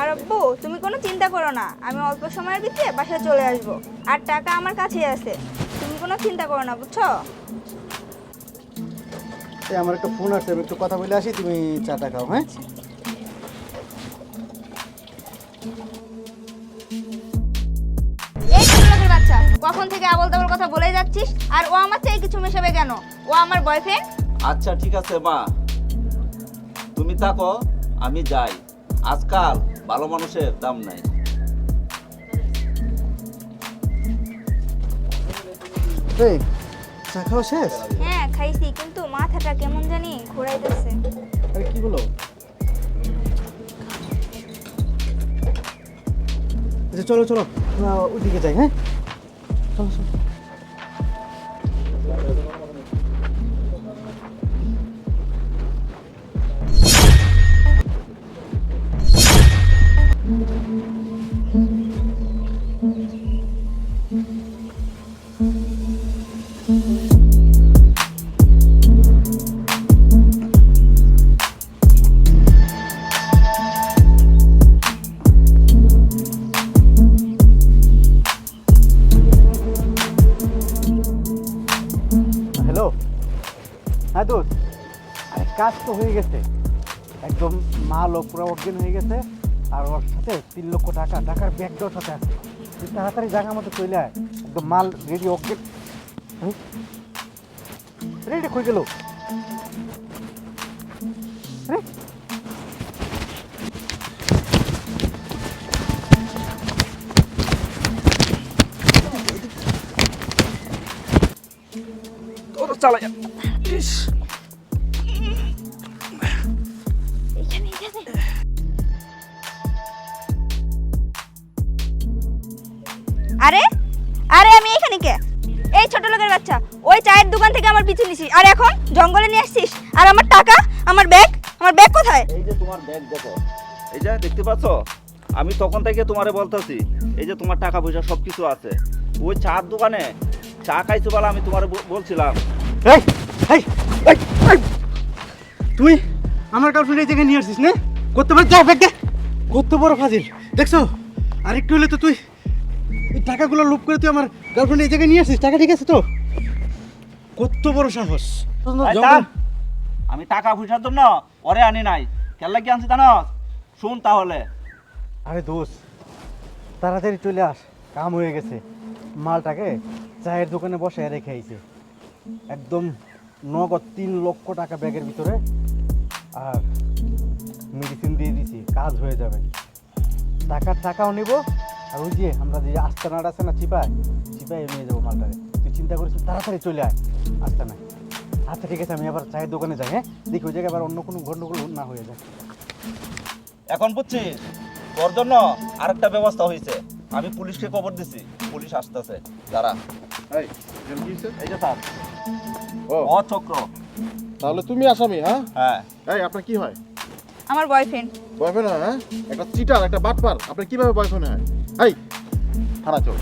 আর আব্বু তুমি কোনো চিন্তা করো না। আমি অল্প সময়ের ভিতরে বাসায় চলে আসব। আর টাকা আমার কাছেই আছে। তুমি কোনো চিন্তা করো না বুঝছ? এই আমার একটা ফোন আসছে আমি একটু কথা বলে আসি তুমি চাটা খাও হ্যাঁ? কখন থেকে আবল তাবল কথা বলে যাচ্ছিস? আর ও আমার চেয়ে কিছু মেশাবে কেন? ও আমার বয়ফ্রেন্ড আচ্ছা ঠিক আছে মা। তুমি থাকো আমি যাই। আজকাল ভালো মানুষের দাম নাই। এই চা খাওয়া শেষ? হ্যাঁ খাইছি কিন্তু মাথাটা কেমন জানি ঘোরাইতেছে। আরে কি বলো আচ্ছা চলো চলো আমরা ওইদিকে যাই হ্যাঁ? চলো চলো। হ্যাঁ দোস্ত আরে, কাজ তো হয়ে গেছে। একদম মাল ও পুরো অজ্ঞান হয়ে গেছে। আর ওর সাথে তিন লক্ষ টাকা টাকার ব্যাগটাও সাথে আছে। তাড়াতাড়ি জায়গা মতো চলে আয়। একদম মাল রেডি অজ্ঞান রেডি কই গেল? আরে! এখানে আরে? আরে আমি এখানে কে? এই ছোট লোকের বাচ্চা। ওই চায়ের দোকান থেকে আমার পিছু নিছিস আর এখন জঙ্গলে নিয়ে আসছিস? আর আমার টাকা? আমার ব্যাগ? আমার ব্যাগ কোথায়? এই যে তোমার ব্যাগ দেখো। এই যে দেখতে পাচ্ছ? আমি তখন থেকে তোমারে বলতেছি এই যে তোমার টাকা পয়সা সব কিছু আছে। ওই চার দোকানে চা খাইছো বলে আমি তোমারে বলছিলাম। এই! তুই আমার গার্লফ্রেন্ড এই জায়গায় নিয়ে আসিস না। করতে পারছিস যা ব্যাগ কত বড় ফাজিল। দেখছ? আরেকটু হলে তো তুই টাকাগুলো লুপ করে তুই আমার গার্লফ্রেন্ড এই জায়গায় নিয়ে আসছিস টাকা ঠিক আছে তো? কত বড় সাহস। আমি টাকা পয়সার জন্য ওরে আনি নাই। কেল্লা কি আনছি জানো? শুন তাহলে। আরে দোষ তাড়াতাড়ি চলে আস। কাম হয়ে গেছে। মালটাকে চায়ের দোকানে বসে রেখে আইছে। একদম নগদ তিন লক্ষ টাকা ব্যাগের ভিতরে আর মেডিসিন দিয়ে দিছি কাজ হয়ে যাবে। টাকার টাকাও নেব আর ওই যে আমরা যে আস্তানাটা আছে না চিপায় চিপায় নিয়ে যাব মালটাকে। তুই চিন্তা করিস তাড়াতাড়ি চলে আয় আস্তানায়। আচ্ছা ঠিক আছে আমি আবার চায়ের দোকানে যাই হ্যাঁ? দেখি ওই জায়গায় আবার অন্য কোনো গন্ডগোল না হয়ে যায়। এখন বুঝছিস তোর জন্য আরেকটা ব্যবস্থা হয়েছে আমি পুলিশকে খবর দিছি পুলিশ আসতেছে। দাঁড়া? এই যে স্যার ও। ও তাহলে তুমি আসামি হ্যাঁ? হ্যাঁ। এই আপনার কি হয়? আমার বয়ফ্রেন্ড বয়ফ্রেন্ড হয় হ্যাঁ? একটা চিটার একটা বাটপার। আপনার কীভাবে বয়ফ্রেন্ড হয়? এই থানা চল।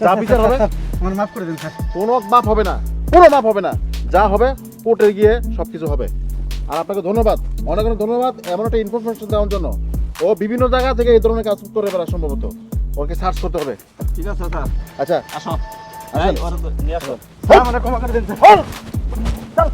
যা বিচার হবে। আমার মাফ করে দিন স্যার। কোনো মাপ হবে না। কোনো মাপ হবে না। যা হবে কোর্টে গিয়ে সব কিছু হবে। আর আপনাকে ধন্যবাদ। অনেক অনেক ধন্যবাদ এমন একটা ইনফরমেশন দেওয়ার জন্য। ও বিভিন্ন জায়গা থেকে এই ধরনের কাজ করে বেড়া সম্ভবত। ওকে সার্চ করতে হবে। ঠিক আছে স্যার। আচ্ছা। আসো। নিয়ে আসো। স্যার, আমাকে ক্ষমা করে দিন। চল।